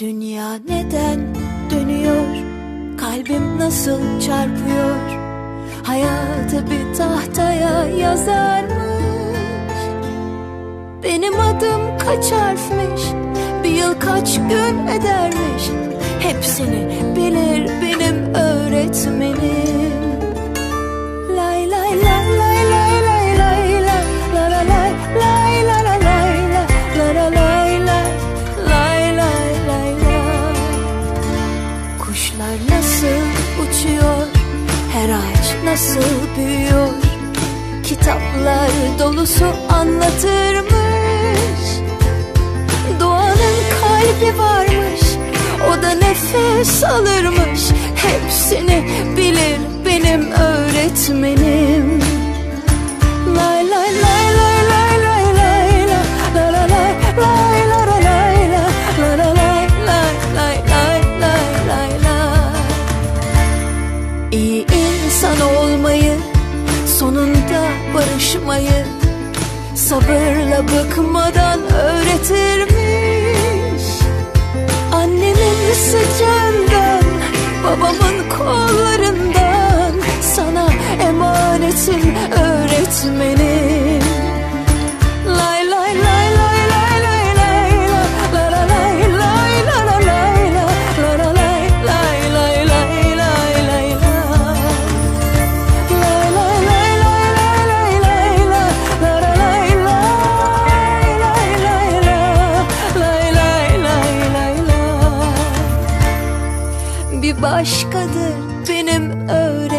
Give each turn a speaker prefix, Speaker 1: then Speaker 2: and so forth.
Speaker 1: Dünya neden dönüyor? Kalbim nasıl çarpıyor? Hayatı bir tahtaya yazarmış. Benim adım kaç harfmiş? Bir yıl kaç gün edermiş? Nasıl büyüyor Kitaplar dolusu anlatırmış Doğanın kalbi varmış O da nefes alırmış Hepsini bilir benim öğretmenim Lay lay lay lay lay lay lay la la la lay lay la la lay la la la lay lay lay lay lay lay lay İyi insan olmayı sonunda barışmayı sabırla bıkmadan öğretirmiş. Annemin sıcağından babamın kollarından sana emanetim öğretmenim Bir başkadır benim öğretmenim